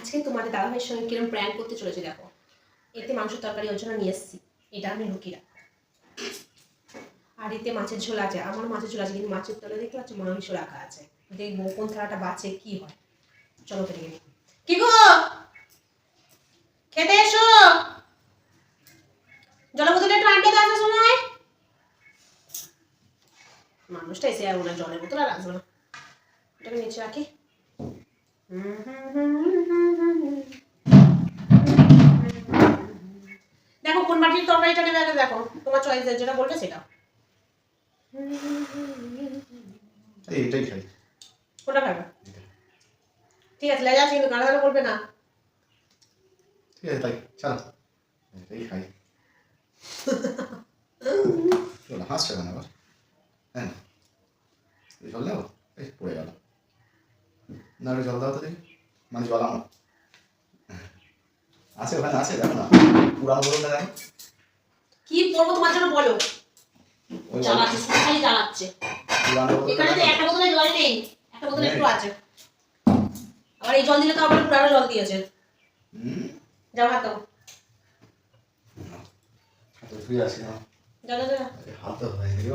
আজকে তোমাদের দাদাভাইয়ের সঙ্গে কিরম প্র্যাঙ্ক করতে চলেছে দেখো। এতে মাংস তরকারি ওর জন্য নিয়ে এসেছি। এটা আমি লুকিয়ে রাখব। আর এতে মাছের ঝোল আছে। আমার মাছের ঝোল আছে, কিন্তু মাছের তলে দেখতে পাচ্ছ মাংস রাখা আছে। দেখব কোন থালাটা বাঁচে, কি হয়? চলো গেলে কি গো? খেতে এসো! জলের বোতলে একটু তো আসার সময় মানুষটা এসে আর ওনার জলের বোতল আর আসবে না। এটাকে নিচে রাখি। দেখো তরকারিটা নেবে আগে দেখো তোমার চয়েস যেটা বলবে সেটা। এই এটাই খাই। কোনটা খাবে। ঠিক আছে লেজা আছে কিন্তু গাড়া বলবে না। ঠিক আছে তাই চলো। এটাই খাই। চলো হাসছে কেন আবার? হ্যাঁ। জল দেবো এই পড়ে গেল। না একটু জল দাও তো দেখি। মানে জল আমার আছে ওখানে আছে দেখো না। পুরানো বলুন না দেখো করব তোমার জন্য বলো। ওই খালি জ্বালাচ্ছে। এখানে তো একটা বোতলে জল নেই একটা বোতলে একটু আছে। আবার এই জল দিলে তো আবার জল দিয়েছে। যাও হাত দাও না হয়ে গেল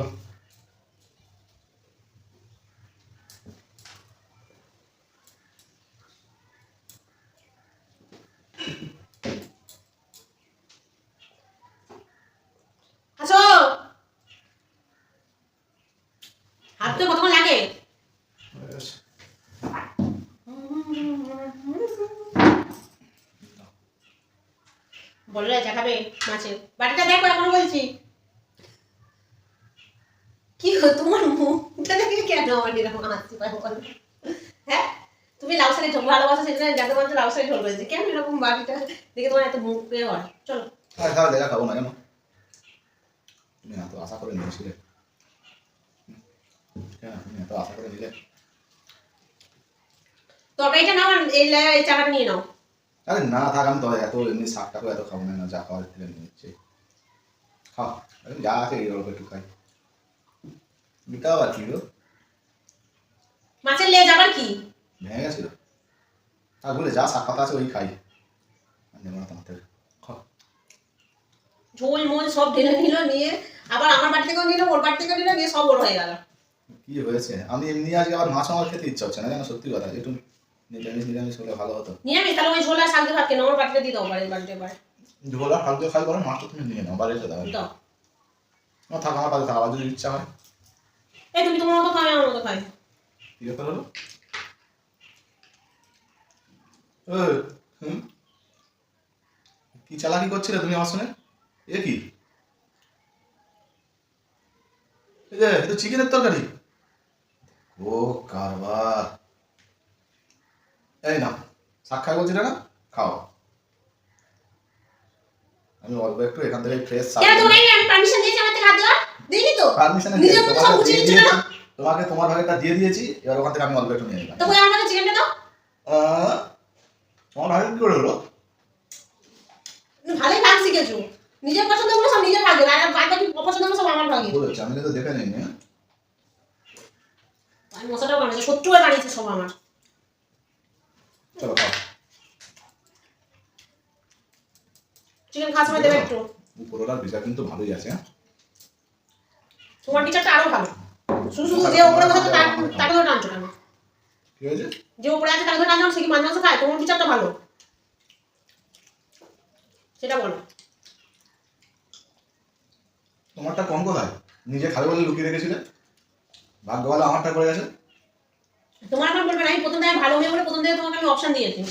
আসো হাত তো কতক্ষণ লাগে বললে দেখাবে মাছে। বাটিটা দেখো এখনও বলছি। কি গো তোমার মুখটা দেখে কেন আমার এরকম হাসি পায় বলো? হ্যাঁ? তুমি লাউ শাড়ি ঝোল ভালোবাসো সেজন্য যাতে মানুষ লাউ শাড়ি ঝোল করেছে কেন এরকম বাটিটা দেখে তোমার এত মুখ পেয়ে হয়? চলো। আর খাওয়া দেখা খাব না কেন? তুমি এত আশা করে নিয়েছিলে। হ্যাঁ তুমি এত আশা করে নিলে। তরকারিটা নাও এই চাকাটা নিয়ে নাও। আরে না থাক আমি তো এত এমনি শাক টাকও এত খাব না না যা খাওয়ার থেকে নিয়ে নিচ্ছি। খাও যা আছে এই অল্প একটু খাই। বিটা আবার কি গো? মাছের লেজ আবার কি? ভেঙে গেছিল। আর বলে যা শাক পাতা আছে ওই খাই। আর নেব না তোমার ঝোল মোল সব ঢেলে নিল নিয়ে আবার আমার বাড়ি থেকেও নিল ওর বাড়ি থেকেও নিল নিয়ে সব ওর হয়ে গেল। কি হয়েছে? আমি এমনি আজকে আবার মাছ আমার খেতে ইচ্ছা হচ্ছে না জানো সত্যি কথা একটু নিরামিষ নিরামিষ হলে ভালো হতো। নিরামিষ? তাহলে ওই ঝোল শাক দিয়ে ভাত কেন? আমার বাড়িতে দিয়ে দাও বাড়ির বাড়িতে এবার ঝোলা হালকা খাই বরং মাছটা তুমি নিয়ে নাও বাড়িতে দাও। দাও। না থাক আমার কাছে আবার যদি ইচ্ছা হয়। এই তুমি তোমার মতো খাবে আমার মতো খাই কি ব্যাপার হলো? কি চালাকি করছিলে তুমি আমার সঙ্গে? এ কি? এই যে তো চিকেনের তরকারি। ও কারবার। এই না শাক খাই বলছিলে না খাও। আমি অল্প একটু এখান থেকে ফ্রেশ আমি পারমিশন দিয়েছি আমার থেকে হাত দেওয়ার দিইনি তো? পারমিশনে নিজের মতো সব গুছিয়ে নিচ্ছিল না? তোমাকে তোমার ভাগেরটা দিয়ে দিয়েছি এবার ওখান থেকে আমি অল্প একটু নিয়ে নিলাম। তো কই আমাকে চিকেনটা দাও। তোমার ভাগে কি করে হলো? ভালোই ভাগ শিখেছো। নিজের পছন্দগুলো সব নিজের ভাগে আর বাকি অপছন্দগুলো সব আমার ভাগে। বলেছে আমি তো দেখে নিই? আমি মশলাটাও বানিয়েছি করে বানিয়েছে সব আমার। চলো খাও চিকেন খাওয়ার সময় দেবে একটু। উপরওয়ালার বিচার কিন্তু ভালোই আছে হ্যাঁ? তোমার টিচারটা আরও ভালো। শুধু শুধু যে উপরে কথা তাকে ধরে টানছো কেন? কি হয়েছে? যে উপরে আছে তাকে ধরে টানছো সে কি মাঝে মাঝে খায়? তোমার টিচারটা ভালো। সেটা বলো। তোমারটা কম কোথায়? নিজে খাবে বলে লুকিয়ে রেখেছিলে? ভাগ্য ভালো আমারটা করে গেছে? তোমার আমার বলবে না আমি প্রথম থেকে ভালো মেয়ে বলে প্রথম থেকে তোমাকে আমি অপশন দিয়েছি।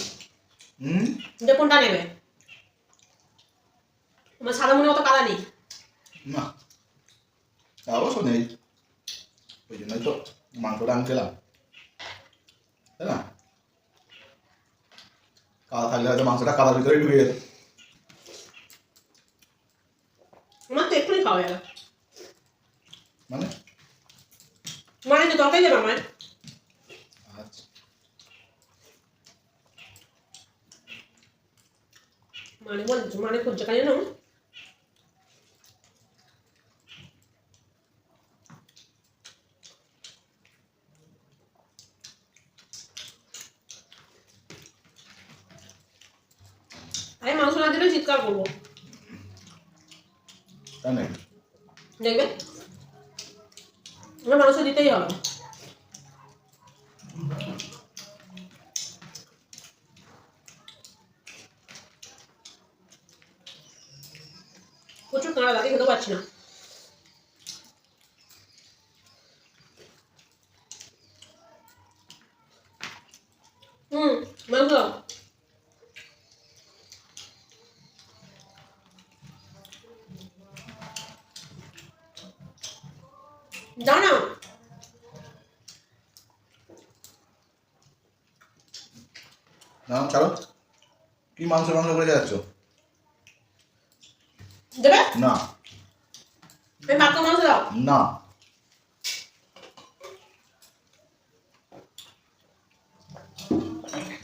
হুম? যে কোনটা নেবে? তোমার সাদা মনে মতো কাদা নেই। না তা অবশ্য নেই। ওই জন্যই তো মাংসটা আমি খেলাম। তাই না? কাদা থাকলে হয়তো মাংসটা কাদার ভিতরে ঢুকে যেত। আমার তো এক্ষুনি খাওয়া যাবে। মানে? মানে যে তরকারি দেবে আমার মানে বলছো মানে খুঁজছে কাজে না দেখলে চিৎকার করব। দেখবে? মানুষকে দিতেই হবে। পারছি না। হুম মাংস। না। কি মাংস মাংস করে যাচ্ছ দেবে? না। আমি পাক্কা মাংস দাও না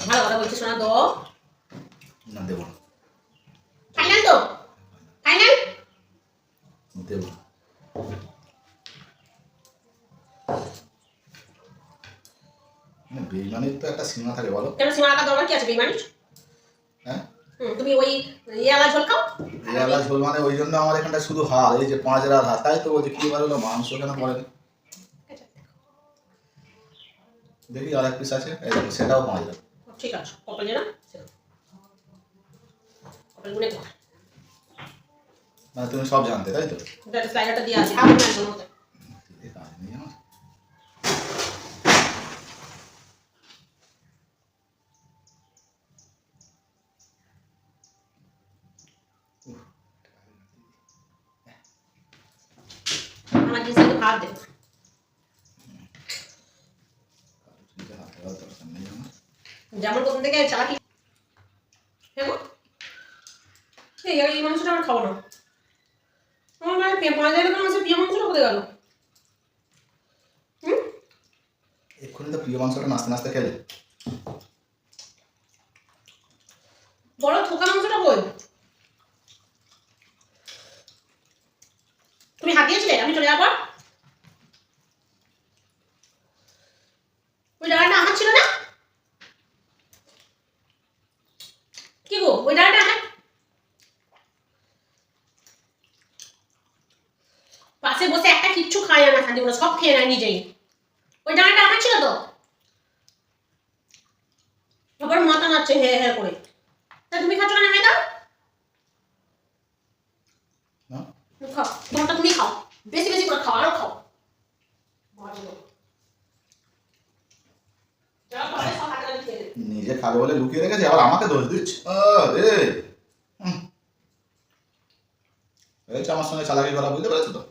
ভালো কথা বলছিস শোনা তো না দেবো না ফাইনাল তো ফাইনাল দেবো মানে বেইমানির তো একটা সীমা থাকে বলো কেন সীমা রাখার দরকার কি আছে বেমানি হুম তুমি ওই ইয়ালা ঝোল খাও? ঝোল মানে ওই জন্য আমার এখানটা শুধু হাড় এই যে পাঁচ রাত হাড় তাই তো বলছি কি বার হলো মাংস কেন পড়ে না? দেখি আর এক পিস আছে সেটাও পাঁচ রাত ঠিক আছে কপাল না কপাল গুনে মানে তুমি সব জানতে তাই তো? দিয়ে আছে মতো এ কাজ নেই আমার আমার জিনিস একটু ভাত দেবে চিন্তা হাতে দরকার যেমন থেকে? এই মাংসটা আমার খাব না। আমার মানে প্রিয় মাংসটা কোথায় গেল? এক্ষুনি তো প্রিয় মাংসটা নাচতে নাচতে খেলে বড় থোকা মাংসটা কই তুমি হাত দিয়েছিলে আমি চলে যাব ওই ডালাটা আমার ছিল না? কি গো ওই ডালাটা আমার পাশে বসে একটা কিচ্ছু খায় না শান্তি করে সব খেয়ে নেয় নিজেই। ওই ডালাটা আমার ছিল তো? আবার মাথা নাচছে হ্যাঁ হ্যাঁ করে। তা তুমি খাচ্ছ না। মেয়ে দাও খাও। তোমারটা তুমি খাও। বেশি বেশি করে খাও আরও খাও। ভালো। যা পাবে সব হাতে হাতে খেয়ে নেবে। নিজে খাবে বলে লুকিয়ে রেখেছে, আবার আমাকে দোষ দিচ্ছে। রে আমার সঙ্গে চালাকি করা, বুঝতে পেরেছ তো?